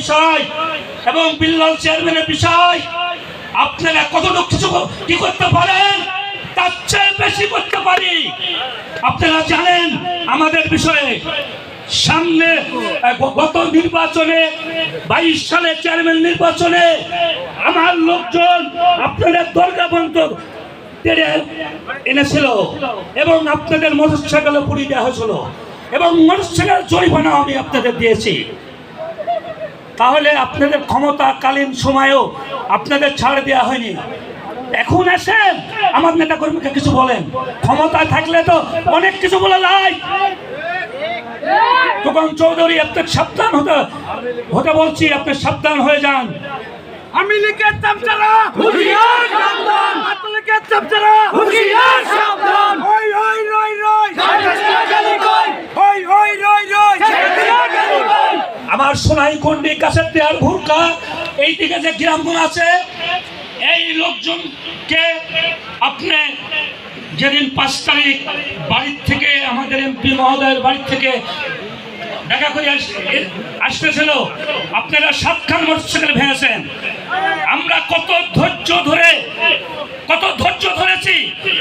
বিষয় এবং বিল্লাল চেয়ারম্যানের বিষয়, আপনারা কতটুকু কিছু কি করতে পারেন? তার চেয়ে বেশি করতে পারি। আপনারা জানেন, আমাদের বিষয়ে সামনে গত নির্বাচনে, বাইশ সালে চেয়ারম্যান নির্বাচনে আমার লোকজন আপনাদের দরজা বন্ধ এনেছিল এবং আপনাদের মোটরসাইকেলে পুড়িয়ে দেওয়া হয়েছিল এবং মোটরসাইকেল জরিমানা আমি আপনাদের দিয়েছি। তাহলে আপনাদের ক্ষমতাকালীন সময়েও আপনাদের ছাড় দেওয়া হয়নি। এখন আসেন আমার নেতা কর্মীকে কিছু বলেন। ক্ষমতায় থাকলে তো অনেক কিছু বলে নাই তখন চৌধুরী আপনি সাবধান হতে হতে বলছি আপনি সাবধান হয়ে যান। আমি লিখের চামচারা হুঁশিয়ার সাবধান হাত লিখের চামচারা হুঁশিয়ার সাবধান ওই ওই রই রই ওই ওই রই রই আমার সোনাই কন্ডি কাছের দেয়ার ভুরকা এই দিকে যে গ্রামগুলো আছে, এই লোকজনকে আপনি যেদিন পাঁচ তারিখ বাড়ির থেকে, আমাদের এমপি মহোদয়ের বাড়ির থেকে দেখা করে আস- আসতেছিল, আপনারা সাতখান মোটরসাইকেল ভেঙেছেন। আমরা কত ধৈর্য ধরে, কত ধৈর্য ধরেছি,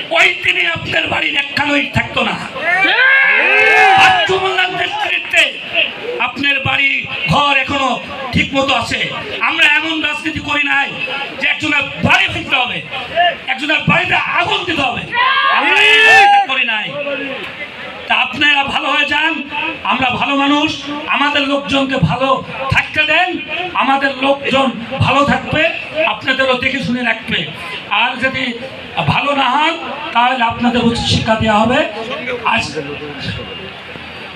ওই দিনে আপনার বাড়ির একখানোই থাকতো না আত্মমূল্যার নেতৃত্বে আপনার বাড়ি ঘর এখনও ঠিক মতো আছে। আমরা এমন রাজনীতি করি নাই যে একজনের বাড়ি ফিরতে হবে, একজনের বাড়িতে আগুন দিতে হবে। আমরা করি নাই। তা আপনারা ভালো হয়ে যান, আমরা ভালো মানুষ, আমাদের লোকজনকে ভালো থাকতে দেন, আমাদের লোকজন ভালো থাকবে, আপনাদেরও দেখে শুনে রাখবে। আর যদি ভালো না হন, তাহলে আপনাদের উচিত শিক্ষা দেওয়া হবে। আজ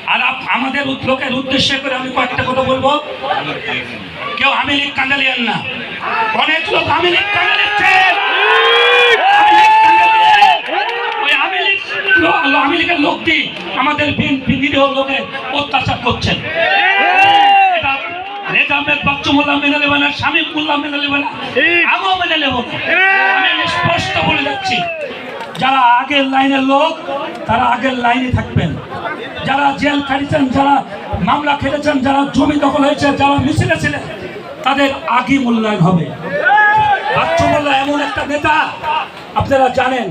আর আমাদের লোকের উদ্দেশ্য করে আমি কয়েকটা কথা বলব। কেউ আমি লীগ কাঙ্গালিয়ান না। অনেক লোক আমি লীগ কাঙ্গালিচ্ছে আমি লীগ কাঙ্গালিয়ে, আমি লীগ লো- লো- লোকটি আমাদের নিরীহ লোকের অত্যাচার করছেন। এটা রেজা আহমেদ বাচ্চু মোল্লা মেনে নেবে না স্বামী মোল্লা মেনে নেবে না আমিও মেনে নেব। আমি স্পষ্ট বলে যাচ্ছি। যারা আগের লাইনের লোক তারা আগের লাইনে থাকবেন। যারা জেল খাটিয়েছেন যারা মামলা খেটেছেন যারা জমি দখল হয়েছে যারা মিছিলে ছিলেন তাদের আগে মূল্যায়ন হবে। বাচ্চু মোল্লা এমন একটা নেতা আপনারা জানেন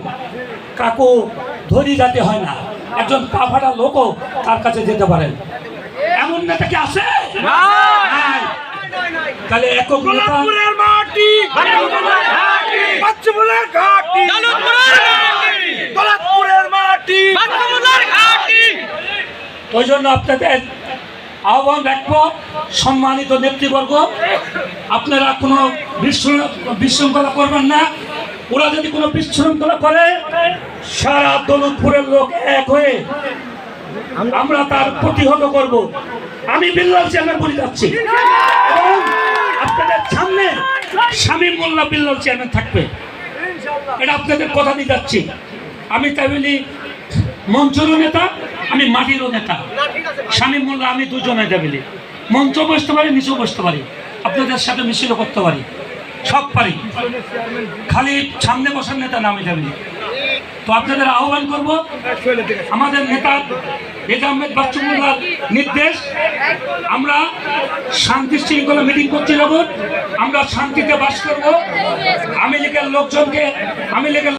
কাকু ধরি যাতে হয় না। একজন পা ফাটা লোকও তার কাছে যেতে পারেন। এমন নেতা কি আছে? নাই। তাহলে একক নেতা গোলাপপুরের মাটি ঘাটি গোলাপপুরের মাটি ওই জন্য আপনাদের আহ্বান রাখব সম্মানিত নেতৃবর্গ, আপনারা কোনো বিশৃঙ্খলা করবেন না। ওরা যদি কোনো বিশৃঙ্খলা করে, সারা দৌলতপুরের লোক এক হয়ে আমরা তার প্রতিহত করব। আমি বিল্লাল চেয়ারম্যান বলে যাচ্ছি। এবং আপনাদের সামনে স্বামী মোল্লা বিল্লাল চেয়ারম্যান থাকবে। এটা আপনাদের কথা দিয়ে যাচ্ছি। আমি তাই বলি মঞ্চেরও নেতা আমি মাটিরও নেতা স্বামী মোল্লা আমি দুজনে দেবিলি মঞ্চ বসতে পারি, নিচেও বসতে পারি। আপনাদের সাথে মিছিলও করতে পারি। সব পারি। খালি সামনে বসার নেতা না আমি দেবিলি তো আপনাদের আহ্বান করব, আমাদের নেতা রেজা আহমেদ বাচ্চু মোল্লার নির্দেশ, আমরা শান্তি শৃঙ্খলা মিটিং করতে যখন আমরা শান্তিতে বাস করব। আমি লীগের লোকজনকে, আমি লীগের